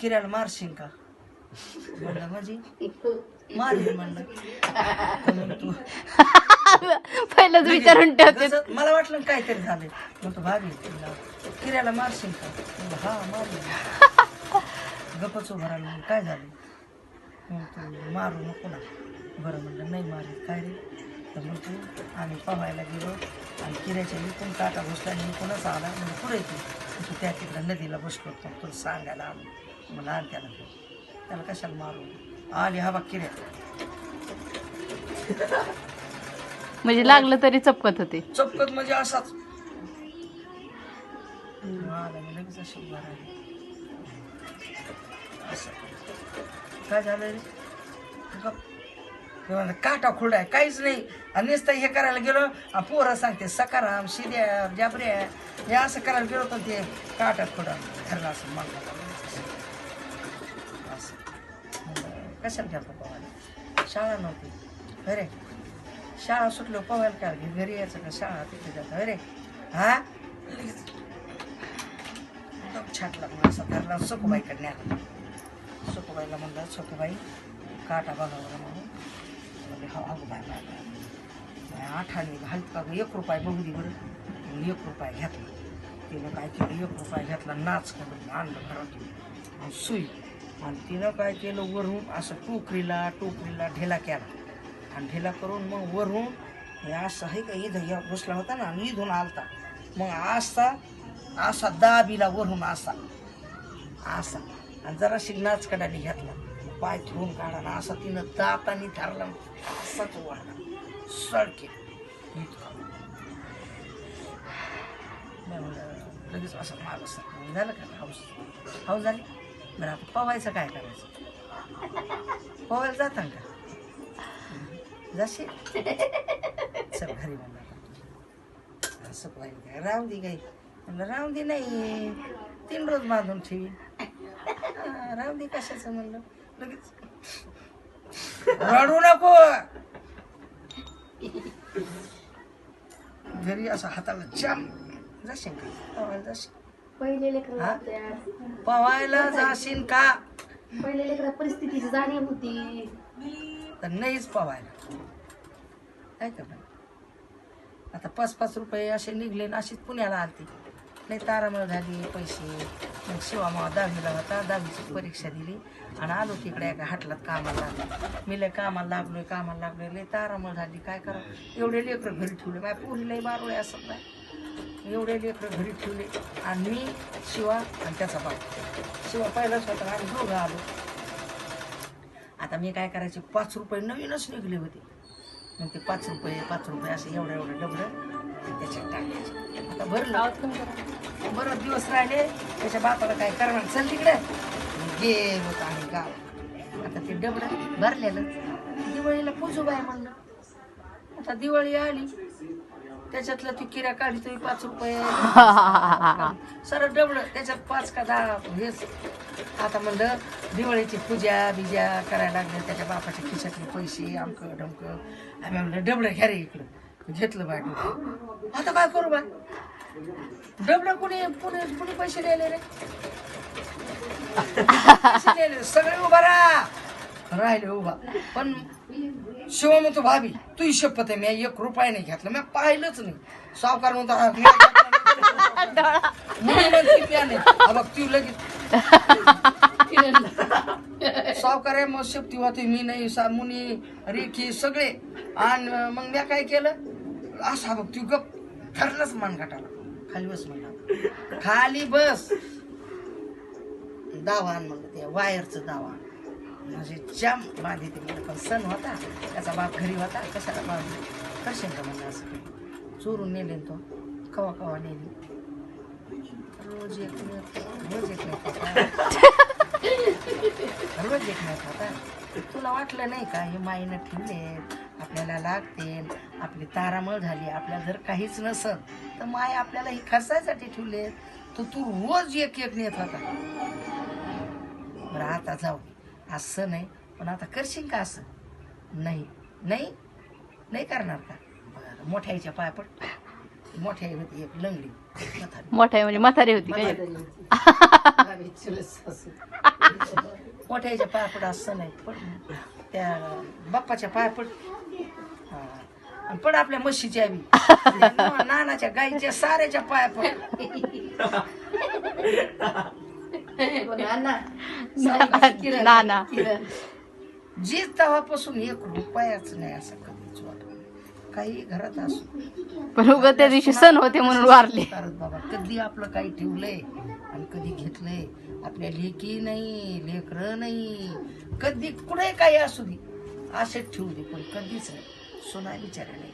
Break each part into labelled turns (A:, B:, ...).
A: किऱ्याला मारशील का? म्हणलं म्हणजे मारीन म्हणलं. तू
B: पहिलंच विचारून ठेवते.
A: कसं- मला वाटलं काहीतरी झालंय. मग तू भाभी तिला, किऱ्याला मारशील का? म्हणलं, हा मारली. गपच उभं राहिलं म्हणलं, काय झालं? मग तू मारू नको ना. बरं म्हणलं नाही मारी काय रे? तर मग तू आम्ही पवायला गेलो. आणि किऱ्याच्या इकून काटा घुसला आणि इकूनच आला. म्हणजे पुढे तू. तू त्या तिकडं नदीला बसलो होतो. तुला सांगायला आलो. मला आण त्याला त्याला कशाला मारू? आली हा किऱ्या
B: म्हणजे लागलं तरी चपकत होते.
A: चपकत म्हणजे असाच. आला मी लगेच अशी उभा राहिली. असं. काय झालं रे? गप. म्हणलं, काटा खुरडा आहे काहीच नाही. आणि नुसतं हे करायला गेलो आणि पोरं सांगते सकाराम शिद्या जाबऱ्या हे असं करायला गेलो तर ते काटा खुडा ठरला असं मला असं म्हणलं, कशाला घ्या पोहायला शाळा नव्हती. अरे शाळा सुटलो पोहायला काय घरी घरी यायचं का? शाळा तिथे जातं. अरे हा? छाटला मग असा धरला. सखूबाईकडे आला सखूबाईला म्हणलं सखूबाई काटा बघावं म्हणून. म्हणजे हा अगो आठाने घालत का गं? एक रुपये बघू दे बरं. एक रुपये घेतला. तिनं काय केलं? एक रुपये घेतला. नाच करून आणलं घरातून. सुई. आणि तिनं काय केलं वरून असं टोकरीला टोकरीला ढेला केला. आणि ढेला करून मग वरून हे असं आहे का इथं या बसला होता ना आणि इथून आलता. मग असा असा दाबीला वरून असा असा. आणि जराशी नाच कडाने घेतला. पाय धुवून काढा ना असा तिनं दातानी ठरला असाच वाढला. सडके. इतका. मी म्हणजे लगेच असं माग झालं का? हाऊस हाऊस झाली? बरं आता पवायचं काय करायचं? पवायला जाता का? जाशील? चल घरी म्हणलं असं पाहिजे काय? राहून दे काही. म्हणलं राहून दे नाही तीन रोज बांधून ठेवी राहून दे कशाचं म्हणलं? लगेच. रडू नको. घरी असं हाताला जाम. जाशील का? पवायला जाशील?
C: पहिले लेकर
A: हा? पवायला जाशील का?
C: पहिले लेकर परिस्थितीची जाणीव होती.
A: तर नाहीच पवायला. काय करणार? आता पाच पाच रुपये असे निघले आणि अशीच पुण्याला आलती. नाही तारामळ झाली पैसे. मग शिवामा दहावीला होता दहावीची परीक्षा दिली. आणि आलो तिकडे एका हाटलात कामाला लागलो. मी लय कामाला लागलोय कामाला लागलोय लय तारामळ झाली. काय करा एवढे लेकरं घरी ठेवले. माझ्या पोरीलाही बारोळे असत नाही. एवढे लेकरं घरी ठेवले. आणि मी शिवा आणि त्याचा बाप. शिवा पहिलाच होता आणि दोघं आलो. आता मी काय करायचे? पाच रुपये नवीनच निघले होते. मग ते पाच रुपये पाच रुपये असं एवढं एवढं डबडं त्याच्यात टाकायचे. आता भरलं. बरं दिवस राहिले. त्याच्या बापाला काय करणार? चल तिकडे. गेलो होतं आम्ही गाव. आता ते डबडं भरलेलं दिवाळीला पूजू बाय म्हणलं. आता दिवाळी आली. त्याच्यातलं ती किऱ्या काढली तुम्ही पाच रुपये. सरळ डबड त्याच्यात पाच का दहा हेच. आता म्हणलं दिवाळीची पूजा बिजा करायला लागले त्याच्या बापाच्या खिशातले पैसे आमकं डमकं. आम्ही म्हणलं डबडं घ्या रे इकडं. घेतलं बाय. आता काय करू बाय डबडं कुणी कुणी कुणी पैसे द्यायले रे. सगळे उभा राहा. राहिले उभा. पण शिव म्हणतो भाभी तू शपथ आहे मी एक रुपया नाही घेतला मी पाहिलंच नाही. सावकार म्हणतो "हा, मी नाही." मुली म्हणते प्या नाही. हा बघ ती लगेच. सावकार आहे मग शेपटी होते मी नाही सा मुनी रेखी सगळे. आणि मग मी काय केलं? असा बघ तू गप ठरलंच मान घाटाला खाली बस म्हणला. खाली बस. दावान म्हणलं ते वायरचं दावान म्हणजे जाम बांधी ते. म्हणलं पण सण होता. त्याचा बाप घरी होता. कशाला बांधले करशील का म्हणलं असं काही? चोरून नेले तो. कवा कवा नेली. रोज एक रोज एक रोज एक नाही खाता तुला वाटलं नाही का? हे माईनं ठेवले आपल्याला लागते आपली तारामळ झाली. आपल्या जर काहीच नसत तर माय आपल्याला ही खर्चासाठी ठेवले तर तू रोज एक एक नेत होता. बरं आता जाऊ. असं नाही. पण आता करशील का असं? नाही. नाही? नाही करणार का? बरं मोठ्याच्या पाय पड. मोठ्या होती एक लंगडी.
B: मोठ्या म्हणजे म्हातारी होती.
A: मोठ्याच्या पाया पड असं नाही. पड. त्या बाप्पाच्या पाया पड. आणि पड आपल्या त्या ना- नानाच्या गाईच्या साऱ्याच्या पाया पड.
B: ना ना
A: जी तेव्हापासून एक रुपयाच नाही असं कधीच वाटत काही घरात असो
B: पण उगा त्या दिवशी सण होते म्हणून वारले
A: बाबा कधी आपलं काही ठेवलंय आणि कधी घेतलंय आपल्या लेकी नाही लेकर नाही कधी कुठे काही असू दे असेच ठेवू दे पण कधीच नाही सोना विचारा नाही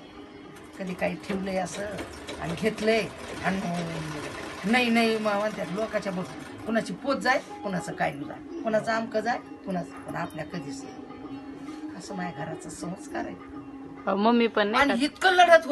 A: कधी काही ठेवलंय असं आणि घेतलंय आणि नाही नाही मग म्हणतात लोकाच्या बघ कुणाची पोत जाय कुणाचं काय जाय. कुणाचं आमकं जाय कुणाचं पण आपल्या कधीच असं माझ्या घराचा संस्कार आहे.
B: मम्मी पण नाही
A: आणि इतकं लढत